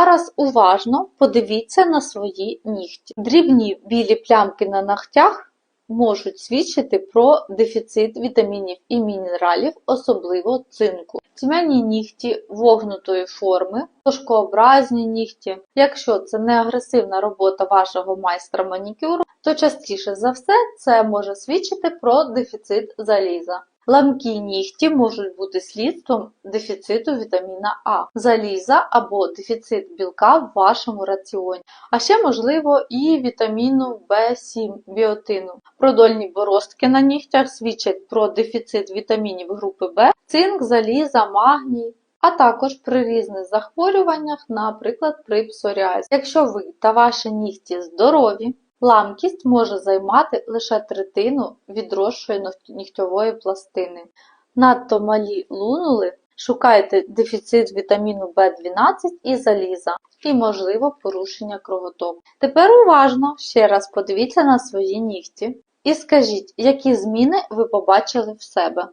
Зараз уважно подивіться на свої нігті. Дрібні білі плямки на ногтях можуть свідчити про дефіцит вітамінів і мінералів, особливо цинку. Тьмяні нігті вогнутої форми, ложкообразні нігті. Якщо це не агресивна робота вашого майстра манікюру, то частіше за все це може свідчити про дефіцит заліза. Ламкі нігті можуть бути слідством дефіциту вітаміна А, заліза або дефіцит білка в вашому раціоні, а ще можливо і вітаміну В7 біотину. Продольні боростки на нігтях свідчать про дефіцит вітамінів групи В, цинк, заліза, магній. А також при різних захворюваннях, наприклад при псоріазі. Якщо ви та ваші нігті здорові, ламкість може займати лише третину відросшої ногт- нігтьової пластини. Надто малі лунули, шукайте дефіцит вітаміну В12 і заліза, і можливо порушення кровотоку. Тепер уважно ще раз подивіться на свої нігті і скажіть, які зміни ви побачили в себе.